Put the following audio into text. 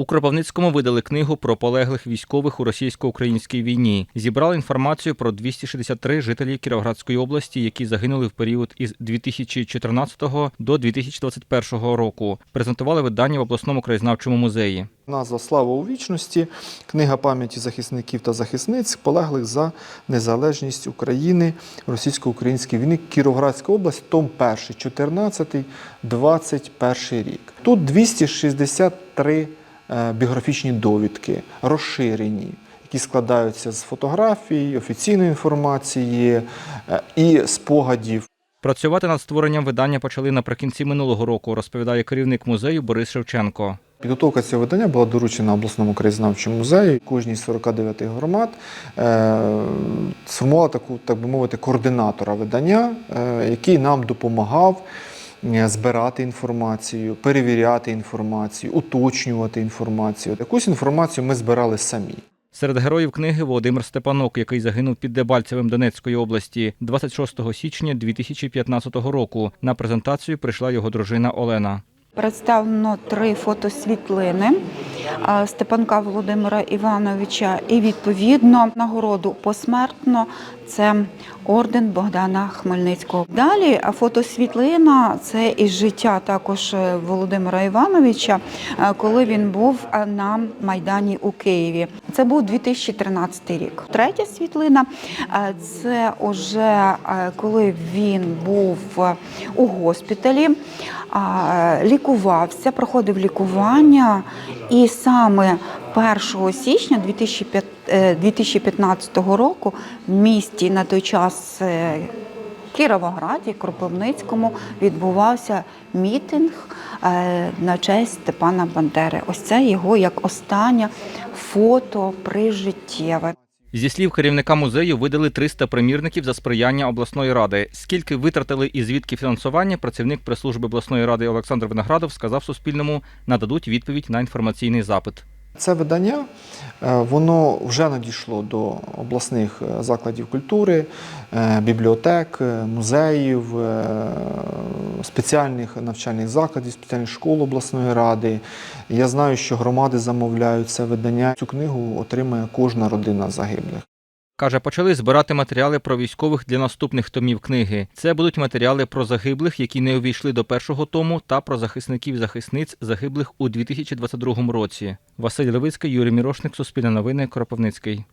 У Кропивницькому видали книгу про полеглих військових у російсько-українській війні. Зібрали інформацію про 263 жителі Кіровоградської області, які загинули в період із 2014 до 2021 року. Презентували видання в обласному краєзнавчому музеї. Назва Слава у вічності, книга пам'яті захисників та захисниць, полеглих за незалежність України російсько-українській війни, Кіровоградська область, том 1, 14, 21 рік. Тут 263 е, біографічні довідки, розширені, які складаються з фотографій, офіційної інформації е, і спогадів. Працювати над створенням видання почали наприкінці минулого року, розповідає керівник музею Борис Шевченко. Підготовка цього видання була доручена обласному краєзнавчому музею. Кожній з 49 громад е, сформувала таку, так би мовити, координатора видання, е, який нам допомагав е, збирати інформацію, перевіряти інформацію, уточнювати інформацію. Якусь інформацію ми збирали самі. Серед героїв книги Володимир Степанок, який загинув під Дебальцевим Донецької області 26 січня 2015 року. На презентацію прийшла його дружина Олена. Представлено три фотосвітлини Степанка Володимира Івановича і відповідно нагороду посмертно це орден Богдана Хмельницького. Далі а, фотосвітлина це із життя також е, Володимира Івановича, е, коли він був е, на майдані у Києві. Це був 2013 рік. Третя світлина е, це уже е, коли він був е, у госпіталі лікувався, проходив лікування, і саме 1 січня 2005 е, 2015 року в місті на той час е, Кіровограді, Кропивницькому відбувався мітинг е, на честь Степана Бандери. Ось це його як останнє фото прижиттєве. Зі слів керівника музею видали 300 примірників за сприяння обласної ради. Скільки витратили і звідки фінансування, працівник прес-служби обласної ради Олександр Виноградов сказав Суспільному, нададуть відповідь на інформаційний запит. Це видання е, воно вже надійшло до обласних е, закладів культури, е, бібліотек, музеїв, спеціальних навчальних закладів, спеціальних школ обласної ради. Я знаю, що громади замовляють це видання. Цю книгу отримає кожна родина загиблих. Каже, почали збирати матеріали про військових для наступних томів книги. Це будуть матеріали про загиблих, які не увійшли до першого тому, та про захисників захисниць загиблих у 2022 році. Василь Левицький, Юрій Мірошник, Суспільне новини, Кропивницький.